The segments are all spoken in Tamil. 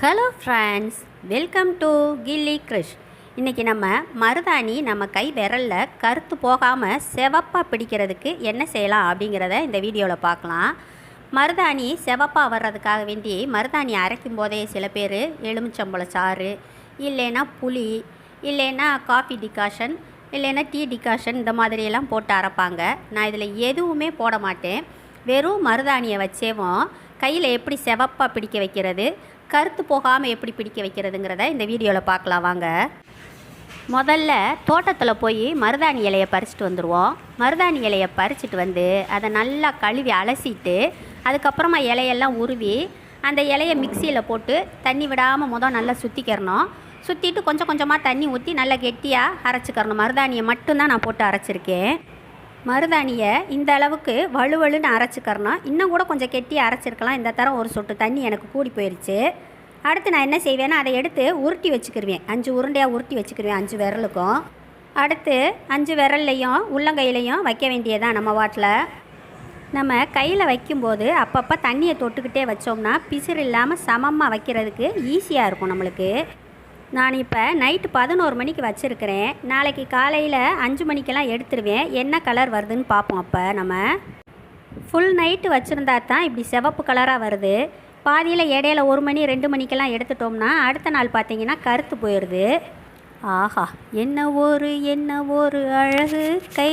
Hello friends welcome to Gilli Krish இன்றைக்கி நம்ம மருதாணி நம்ம கை விரலில் கருத்து போகாமல் செவப்பாக பிடிக்கிறதுக்கு என்ன செய்யலாம் அப்படிங்கிறத இந்த வீடியோவில் பார்க்கலாம். மருதாணி செவப்பாக வர்றதுக்காக வேண்டி மருதாணி அரைக்கும் போதே சில பேர் எலுமிச்சம்பழ சாறு இல்லைன்னா புளி இல்லைன்னா காஃபி டிகாஷன் இல்லைன்னா டீ டிகாஷன் இந்த மாதிரியெல்லாம் போட்டு அரைப்பாங்க. நான் இதில் எதுவுமே போட மாட்டேன். வெறும் மருதாணியை வச்சேவும் கையில் எப்படி செவப்பாக பிடிக்க வைக்கிறது கருத்து போகாமல் எப்படி பிடிக்க வைக்கிறதுங்கிறத இந்த வீடியோவில் பார்க்கலாம் வாங்க. முதல்ல தோட்டத்தில் போய் மருதாணி இலையை பறிச்சுட்டு வந்துடுவோம் மருதாணி இலையை பறிச்சுட்டு வந்து அதை நல்லா கழுவி அலசிட்டு அதுக்கப்புறமா இலையெல்லாம் உருவி அந்த இலையை மிக்சியில் போட்டு தண்ணி விடாமல் முதல் நல்லா சுற்றிக்கிறணும் சுற்றிட்டு கொஞ்சம் கொஞ்சமாக தண்ணி ஊற்றி நல்லா கெட்டியாக அரைச்சிக்கிறணும். மருதாணியை மட்டும்தான் நான் போட்டு அரைச்சிருக்கேன். மருதாணியை இந்த அளவுக்கு வலுவலுன்னு அரைச்சிக்கிறனா இன்னும் கூட கொஞ்சம் கெட்டி அரைச்சிருக்கலாம். இந்த தரம் ஒரு சொட்டு தண்ணி எனக்கு கூடி போயிடுச்சு அடுத்து நான் என்ன செய்வேன்னா அதை எடுத்து உருட்டி வச்சுக்கிருவேன். அஞ்சு உருண்டையாக உருட்டி வச்சுக்கிருவேன் அஞ்சு விரலுக்கும். அடுத்து அஞ்சு விரல்லையும் உள்ளங்கையிலையும் வைக்க வேண்டியதான் நம்ம வாட்டில். நம்ம கையில் வைக்கும்போது அப்பப்போ தண்ணியை தொட்டுக்கிட்டே வச்சோம்னா பிசிறு இல்லாமல் சமமாக வைக்கிறதுக்கு ஈஸியாக இருக்கும் நம்மளுக்கு. நான் இப்போ நைட்டு பதினோரு மணிக்கு வச்சுருக்கிறேன். நாளைக்கு காலையில் அஞ்சு மணிக்கெல்லாம் எடுத்துருவேன். என்ன கலர் வருதுன்னு பார்ப்போம் அப்போ நம்ம. ஃபுல் நைட்டு வச்சுருந்தா தான் இப்படி சிவப்பு கலராக வருது. பாதியில் இடையில ஒரு மணி ரெண்டு மணிக்கெல்லாம் எடுத்துட்டோம்னா அடுத்த நாள் பார்த்தீங்கன்னா கருத்து போயிடுது. ஆஹா என்ன ஒரு என்ன ஒரு அழகு கை.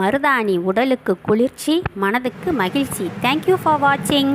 மருதாணி உடலுக்கு குளிர்ச்சி மனதுக்கு மகிழ்ச்சி. தேங்க்யூ ஃபார் வாட்சிங்